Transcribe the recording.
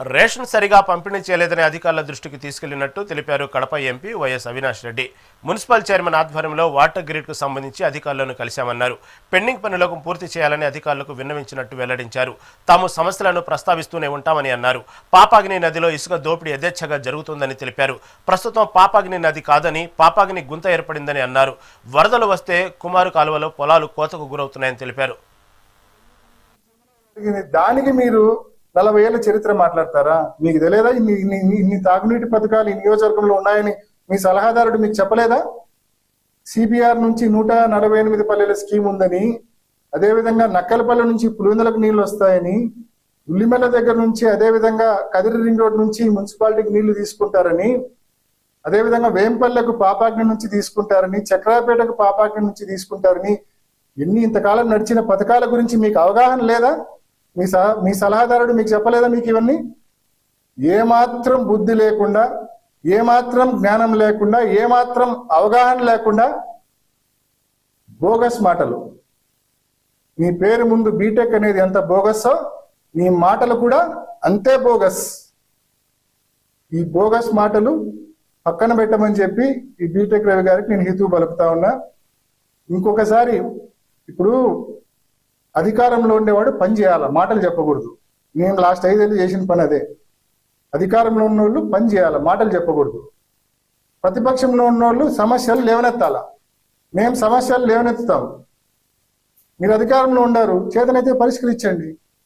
Ration సరిగా పంపిణీ చేయలేదని అధికారుల దృష్టికి తీసుకెళ్ళినట్టు తెలిపారు Kadapa MP YS Avinash Reddy. Municipal chairman ఆధ్వర్యంలో వాటర్ గ్రిడ్కు సంబంధించి అధికారులను కలిశామన్నారు. పెండింగ్ పనులకు పూర్తి చేయాలని అధికారులకు విన్నవించినట్టు వెల్లడించారు. తాము సమస్యలను ప్రస్తావిస్తూనే ఉంటామని అన్నారు. పాపాగ్ని నదిలో ఇసుక దోపిడీ యథేచ్ఛగా జరుగుతుందని తెలిపారు. ప్రస్తుతం పాపాగ్ని నది కాదని పాపాగ్ని గుంత ఏర్పడిందని అన్నారు. వరదలు వస్తే కుమారు కాలువలో పొలాలు కోతకు గురవుతున్నాయని తెలిపారు. దానికి మీరు నలభై ఏళ్ళ చరిత్ర మాట్లాడతారా? మీకు తెలియదా? ఇన్ని తాగునీటి పథకాలు ఈ నియోజకవర్గంలో ఉన్నాయని మీ సలహాదారుడు మీకు చెప్పలేదా? సిబిఆర్ నుంచి నూట నలభై ఎనిమిది పల్లెల స్కీమ్ ఉందని అదేవిధంగా నక్కలపల్లె నుంచి పులివెందులకు నీళ్ళు వస్తాయని ఉల్లిమెల్ల దగ్గర నుంచి అదేవిధంగా కదిరి రింగ్ రోడ్ నుంచి మున్సిపాలిటీకి నీళ్ళు తీసుకుంటారని అదేవిధంగా వేంపల్లెకు పాపాగ్ని నుంచి తీసుకుంటారని చక్రాపేటకు పాపాగ్ని నుంచి తీసుకుంటారని ఎన్ని ఇంతకాలం నడిచిన పథకాల గురించి మీకు అవగాహన లేదా? మీ సహ మీ సలహాదారుడు మీకు చెప్పలేదా మీకు ఇవన్నీ? ఏమాత్రం బుద్ధి లేకుండా ఏమాత్రం జ్ఞానం లేకుండా ఏమాత్రం అవగాహన లేకుండా బోగస్ మాటలు. మీ పేరు ముందు బీటెక్ అనేది ఎంత బోగస్సో మీ మాటలు కూడా అంతే బోగస్. ఈ బోగస్ మాటలు పక్కన పెట్టమని చెప్పి ఈ బీటెక్ రవి గారికి నేను హితూ పలుకుతా ఉన్నా. ఇంకొకసారి ఇప్పుడు అధికారంలో ఉండేవాడు పని చేయాల మాటలు చెప్పకూడదు. మేము లాస్ట్ ఐదేళ్ళు చేసిన పని అదే. అధికారంలో ఉన్నోళ్ళు పని చేయాల మాటలు చెప్పకూడదు. ప్రతిపక్షంలో ఉన్నోళ్ళు సమస్యలు లేవనెత్తాల. మేము సమస్యలు లేవనెత్తుతాం. మీరు అధికారంలో ఉండారు చేతనైతే పరిష్కరించండి.